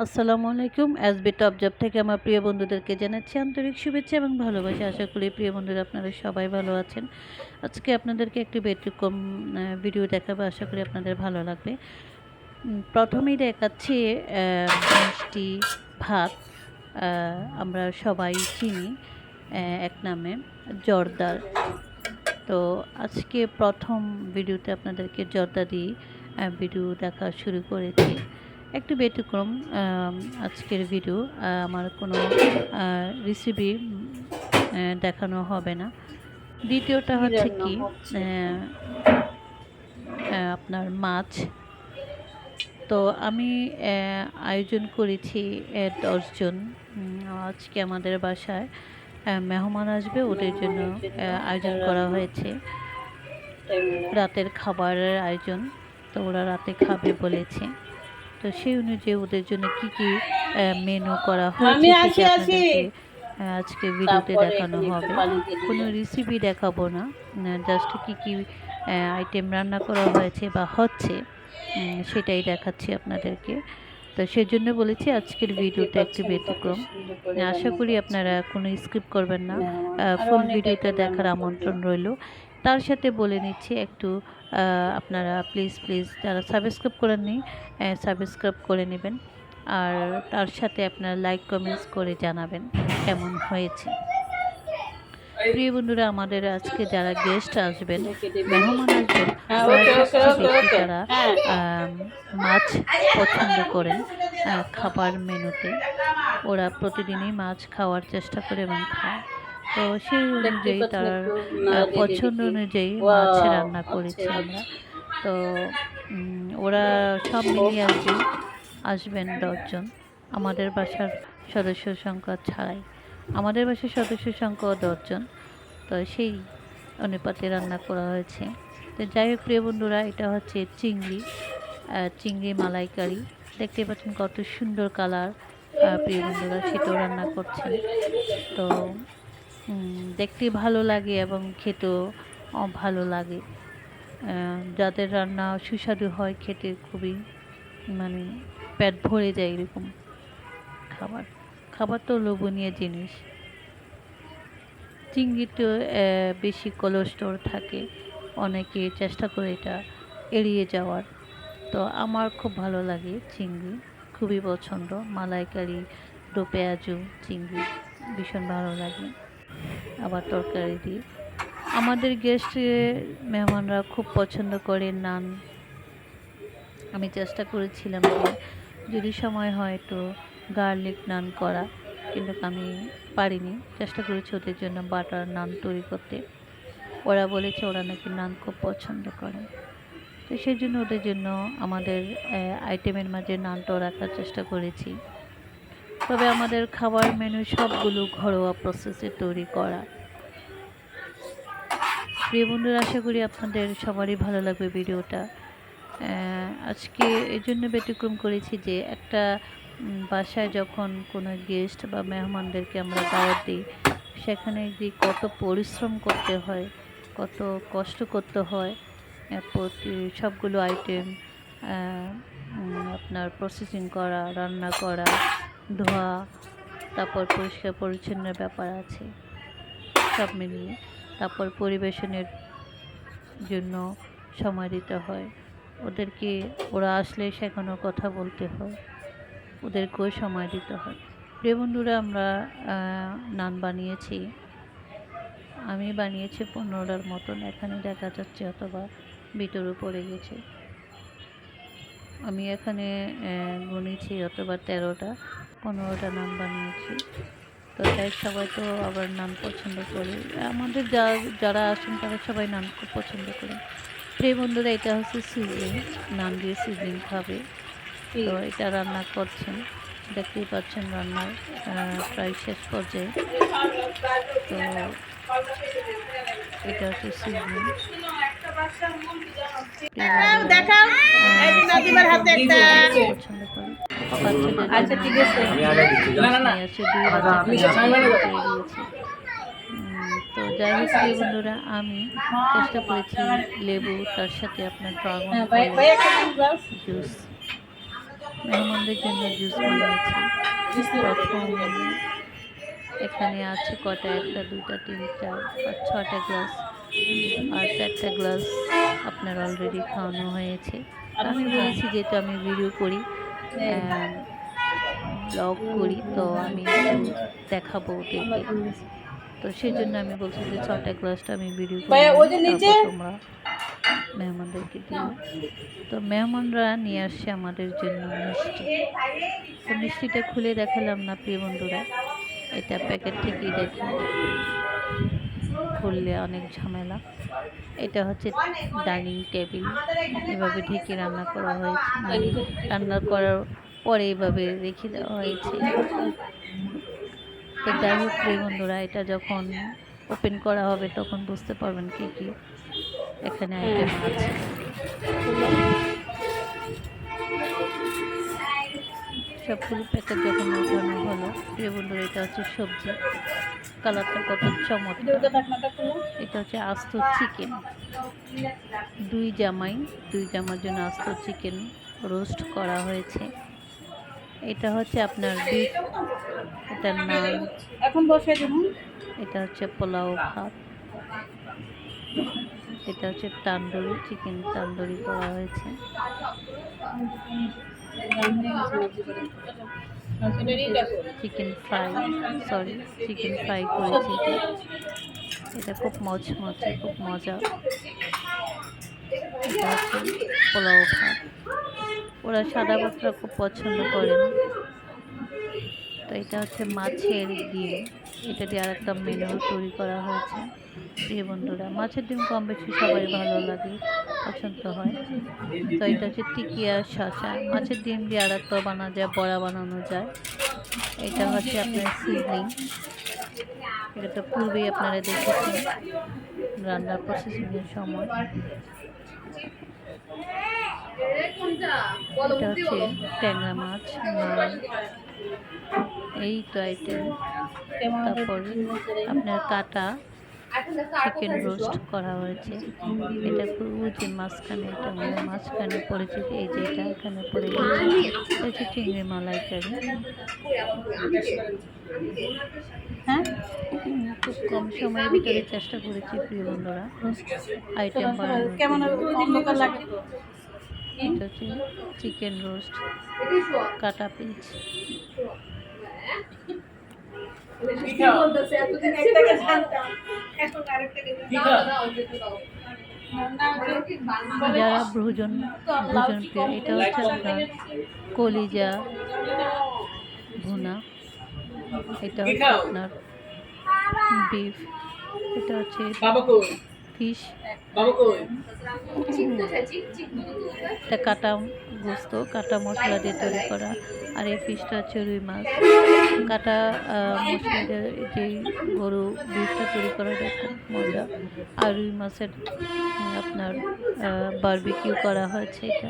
আসসালামু আলাইকুম। SB top job থেকে আমার প্রিয় বন্ধুদেরকে জানাচ্ছি আন্তরিক শুভেচ্ছা এবং ভালোবাসা। আশা করি প্রিয় বন্ধুরা আপনারা সবাই ভালো আছেন। আজকে আপনাদেরকে একটি ব্যতিক্রম ভিডিও দেখাবো। আশা করি আপনাদের ভালো লাগবে। প্রথমেই দেখাচ্ছি মিষ্টি ভাত আমরা সবাই চিনি এক নামে জর্দার। তো আজকে প্রথম ভিডিওতে আপনাদেরকে জর্দা দিয়ে ভিডিও দেখা শুরু করেছি। একটু ব্যতিক্রম আজকের ভিডিও আমার কোনো রেসিপি দেখানো হবে না। দ্বিতীয়টা হচ্ছে কি আপনার মাছ। তো আমি আয়োজন করেছি দশজন আজকে আমাদের বাসায় মেহমান আসবে ওদের জন্য আয়োজন করা হয়েছে। রাতের খাবারের আয়োজন তো ওরা রাতে খাবে বলেছে। তো সেই অনুযায়ী ওদের জন্য কি কি মেনু করা হয়েছে আজকে ভিডিওতে দেখানো হবে। কোনো রেসিপি দেখাবো না। জাস্ট কি কি আইটেম রান্না করা হয়েছে বা হচ্ছে সেটাই দেখাচ্ছি আপনাদেরকে। তো সেজন্য বলেছি আজকের ভিডিওটা একটু ব্যতিক্রম। আশা করি আপনারা কোনো স্কিপ করবেন না। ফুল ভিডিওটা দেখার আমন্ত্রণ রইল। তার সাথে বলে নিচ্ছি একটু আপনারা প্লিজ প্লিজ যারা সাবস্ক্রাইব করেননি সাবস্ক্রাইব করে নেবেন আর তার সাথে আপনারা লাইক কমেন্টস করে জানাবেন কেমন হয়েছে প্রিয় বন্ধুরা, আমাদের আজকে যারা গেস্ট আসবেন, মেহমান আসবেন। তারা। মাছ পছন্দ করেন খাবার মেনুতে, ওরা প্রতিদিনই মাছ খাওয়ার চেষ্টা করে এবং খায় তো সেই অনুযায়ী তার পছন্দ অনুযায়ী মাছ রান্না করেছি আচ্ছা, আমরা। তো ওরা সব মিলিয়ে কি আসবেন দশজন। আমাদের বাসার সদস্য সংখ্যা ছাড়াই। আমাদের বাসার সদস্য সংখ্যা দশজন। তো সেই অনুপাতে রান্না করা হয়েছে। তো যাই হোক প্রিয় বন্ধুরা এটা হচ্ছে চিংড়ি চিংড়ি মালাইকারি। দেখতে পাচ্ছেন কত সুন্দর কালার প্রিয় বন্ধুরা সেটাও রান্না করছেন তো দেখতে ভালো লাগে এবং খেতেও ভালো লাগে। যাদের রান্না সুস্বাদু হয়, খেতে খুবই মানে পেট ভরে যায় এরকম খাবার। খাবার তো লোভনীয় জিনিস। চিংড়িতে বেশি কোলেস্টোর থাকে, অনেকে চেষ্টা করে এটা এড়িয়ে যাওয়ার। তো আমার খুব ভালো লাগে চিংড়ি, খুবই পছন্দ। মালাইকারি, দো পেঁয়াজু, চিংড়ি ভীষণ ভালো লাগে। আবার তরকারি দিই। আমাদের গেস্ট মেহমানরা খুব পছন্দ করে নান। আমি চেষ্টা করেছিলাম যদি সময় হয় তো গার্লিক নান করা, কিন্তু আমি পারিনি। চেষ্টা করেছি ওদের জন্য বাটার নান তৈরি করতে। ওরা বলেছে ওরা নাকি নান খুব পছন্দ করে। তো সেই জন্য ওদের জন্য আমাদের আইটেমের মাঝে নানটাও রাখার চেষ্টা করেছি। তবে আমাদের খাবার মেনু সবগুলো ঘরোয়া প্রসেসে তৈরি করা। প্রিয় বন্ধুরা, আশা করি আপনাদের সবারই ভালো লাগবে ভিডিওটা। আজকে এই জন্য ব্যতিক্রম করেছি যে একটা বাসায় যখন কোনো গেস্ট বা মেহমানদেরকে আমরা দাওয়াত দিই, সেখানে যে কত পরিশ্রম করতে হয়, কত কষ্ট করতে হয় প্রতি সবগুলো আইটেম আপনার প্রসেসিং করা, রান্না করা ধোয়া, তারপর পরিষ্কার পরিচ্ছন্নের ব্যাপার আছে। সব মিলিয়ে তারপর পরিবেশনের জন্য সময় দিতে হয়। ওদেরকে, ওরা আসলে সেখানেও কথা বলতে হয়। ওদেরকেও সময় দিতে হয়। প্রিয় বন্ধুরা, আমরা নান বানিয়েছি। আমি বানিয়েছি পনেরোটার মতন। এখানে দেখা যাচ্ছে অথবা বিটোরও পড়ে গেছে। আমি এখানে গুনেছি অথবা তেরোটা। পনেরোটা নান বানিয়েছি। তো তাই সবাই তো আবার নাম পছন্দ করে। আমাদের যা যারা আসেন তারা সবাই নাম খুব পছন্দ করে প্রিয় বন্ধুরা এটা হচ্ছে সিজলিং নাম দিয়ে সিজলিং খাবে। তো এটা রান্না করছেন দেখতেই পাচ্ছেন রান্নার প্রায় শেষ পর্যায়ে। তো এটা হচ্ছে সিজলিং দেখাও পছন্দ করে আচ্ছা ঠিক আছে। দিয়েছি উম, তো যাই হোক প্রিয় বন্ধুরা আমি চেষ্টা করেছি লেবু তার সাথে আপনার ড্রাগন হ্যাঁ। জুস মেহমানদের জন্য জুস বানিয়েছি। প্রথম এখানে আছে কটা একটা দুটা তিনটা আর ছটা গ্লাস আর চারটা গ্লাস আপনার অলরেডি খাওয়ানো হয়েছে। আমি বলেছি যেহেতু আমি ভিডিও করি ব্লগ করি তো আমি দেখাবো ওদেরকে। তো সেই জন্য আমি বলছি যে ছটা গ্লাসটা আমি ভিডিও তোমরা মেহমানদেরকে দিও। তো মেহমানরা নিয়ে আসছে আমাদের জন্য মিষ্টি। তো মিষ্টিটা খুলে দেখালাম না প্রিয় বন্ধুরা এটা প্যাকেট থেকেই দেখে খুললে অনেক ঝামেলা। এটা হচ্ছে ডাইনিং টেবিল। এভাবে ঢেকে রান্না করা হয়েছে মানে রান্না করার পরে এভাবে রেখে দেওয়া হয়েছে। তো যাই হোক বন্ধুরা, এটা যখন ওপেন করা হবে তখন বুঝতে পারবেন কি কি এখানে আইটেম আছে। সবগুলো প্যাকেট যখন ওঠানো হলো, প্রিয় বন্ধুরা, এটা হচ্ছে সবজি। কালারটা কত চমৎকার। এটা হচ্ছে আস্ত চিকেন। দুই জামাই দুই জামার জন্য আস্ত চিকেন রোস্ট করা হয়েছে। এটা হচ্ছে আপনার বিফ এটা নান এখন বসে এটা হচ্ছে পোলাও ভাত। এটা হচ্ছে তান্দুরি চিকেন তান্দুরি করা হয়েছে। Chicken fry sorry chicken fry করেছি। এটা খুব মজা মজা, খুব মজা। পোলাও ভাত। ওরা সাদা ভাতটা খুব পছন্দ করে না তো এটা হচ্ছে মাছের ডিম। এটা দিয়ে আরেকটা মেনু তৈরি করা হয়েছে। প্রিয় বন্ধুরা, মাছের ডিম কম বেশি সবাই ভালো লাগে, পছন্দ হয়। তো এটা হচ্ছে টিকিয়া শশা মাছের ডিম দিয়ে আরেকটা বানা যায়, বড়া বানানো যায়। এটা হচ্ছে আপনার সিজনিং এটা তো পূর্বেই আপনারা দেখেছেন রান্নার প্রসেসিংয়ের সময়। এটা হচ্ছে ট্যাংরা মাছ এই তো আইটেম তারপর আপনার কাটা চিকেন রোস্ট করা হয়েছে। এটা পুরো যে মাঝখানে এটা মানে মাঝখানে পড়েছে এই যে এটা এখানে পড়ে গেছে। চিংড়ি মালাইকারি হ্যাঁ? খুব কম সময়ের ভিতরে চেষ্টা করেছি প্রিয় বন্ধুরা। আইটেম কেমন লাগে চিকেন রোস্ট কাটা পিস এতদিন একটাকে জানতাম। এখন আরেকটাকে যারা ভোজন ভোজন প্রিয় এটা হচ্ছে আপনার কলিজা ভুনা এটা হচ্ছে আপনার বিফ এটা হচ্ছে বাবা কই? ফিশ। বাবা এটা কাটা গোস্ত কাটা মশলা দিয়ে তৈরি করা। আর এই ফিশটা হচ্ছে রুই মাছ। কাটা আহ, মশলা দিয়ে যেই গরু বিফটা তৈরি করাটা খুব মজা। আর রুই মাছের আপনার বারবিকিউ করা হয়েছে এটা।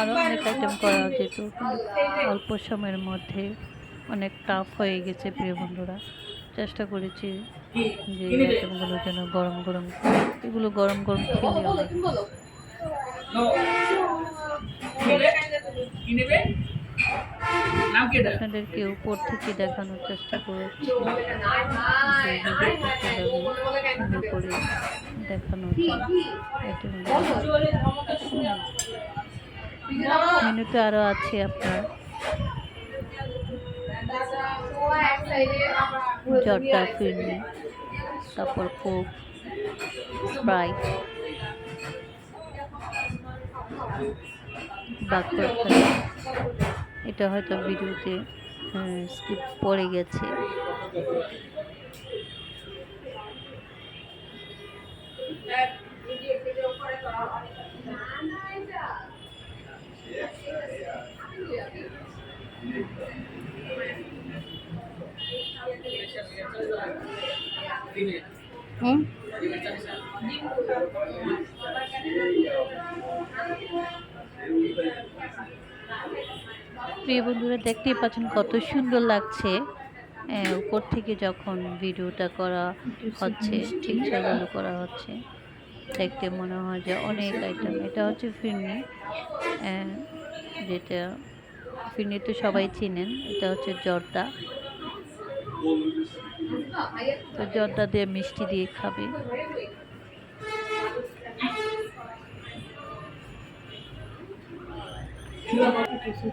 আরও অনেক আইটেম করা যেত অল্প সময়ের মধ্যে অনেক টাফ হয়ে গেছে প্রিয় বন্ধুরা। চেষ্টা করেছি যে আইটেমগুলো যেন গরম গরম এগুলো গরম গরম খেলে আপনাদেরকে উপর থেকে দেখানোর চেষ্টা করেছি করে দেখানো মেনুতে আরও আছে আপনার। জর্দা ফিরনি। তারপর কোক স্প্রাইট এটা হয়তো ভিডিওতে স্কিপ পড়ে গেছে। হুম প্রিয় বন্ধুরা, দেখতেই পাচ্ছেন কত সুন্দর লাগছে। উপর থেকে যখন ভিডিওটা করা হচ্ছে, ঠিক সেগুলো করা হচ্ছে, দেখতে মনে হয় যে অনেক আইটেম এটা হচ্ছে ফিরনি যেটা ফিরনি তো সবাই চিনেন, এটা হচ্ছে জর্দা। তো জর্দা দিয়ে মিষ্টি দিয়ে খাবে।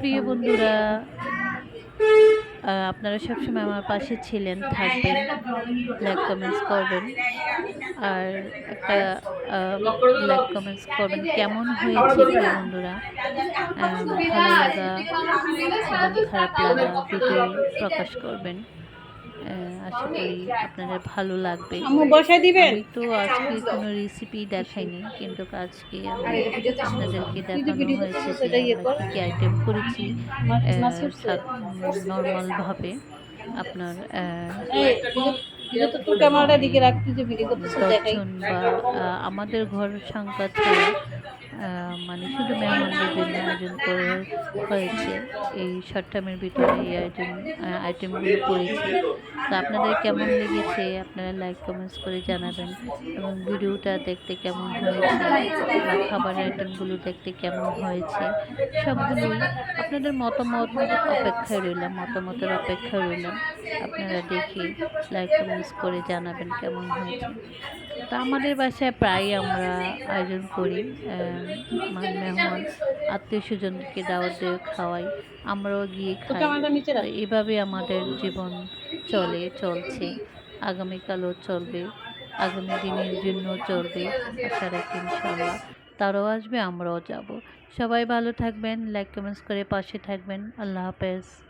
প্রিয় বন্ধুরা আপনারা সবসময় আমার পাশে ছিলেন, থাকবেন লাইক কমেন্টস করবেন। আর একটা লাইক কমেন্টস করবেন, কেমন হয়েছে প্রিয় বন্ধুরা? ভালো লাগা খারাপ লাগা প্রকাশ করবেন। আশা করি আপনাদের ভালো লাগবে। আমি তো আজকে কোনো রেসিপি দেখাইনি। কিন্তু আজকে আমি আপনাদেরকে দেখানো হয়েছে যে আমরা কী কী আইটেম করেছি নর্মালভাবে আপনার আমাদের ঘর সংখ্যা মানে শুধু মেহমানদের জন্য আয়োজন করে হয়েছে। এই শর্ট টার্মের ভিতরে এই আইটেম আইটেমগুলো করেছি। তো আপনাদের কেমন লেগেছে? আপনারা লাইক কমেন্টস করে জানাবেন। এবং ভিডিওটা দেখতে কেমন হয়েছে? বা খাবারের আইটেমগুলো দেখতে কেমন হয়েছে? সবগুলোই আপনাদের মতামত অপেক্ষায় রইলাম, মতামতের অপেক্ষায় রইলাম। আপনারা দেখে লাইক কমেন্টস করে জানাবেন কেমন হয়েছে। তো আমাদের বাসায় প্রায় আমরা আয়োজন করি মানে মেহমান আত্মীয় স্বজনকে দাওয়াত দিয়ে খাওয়াই। আমরাও গিয়ে খাই। এভাবে আমাদের জীবন চলে চলছে। আগামীকালও চলবে। আগামী দিনের জন্য চলবে আশা রাখি ইনশাল্লাহ তারাও আসবে আমরাও যাব। সবাই ভালো থাকবেন লাইক কমেন্টস করে পাশে থাকবেন। আল্লাহ হাফেজ।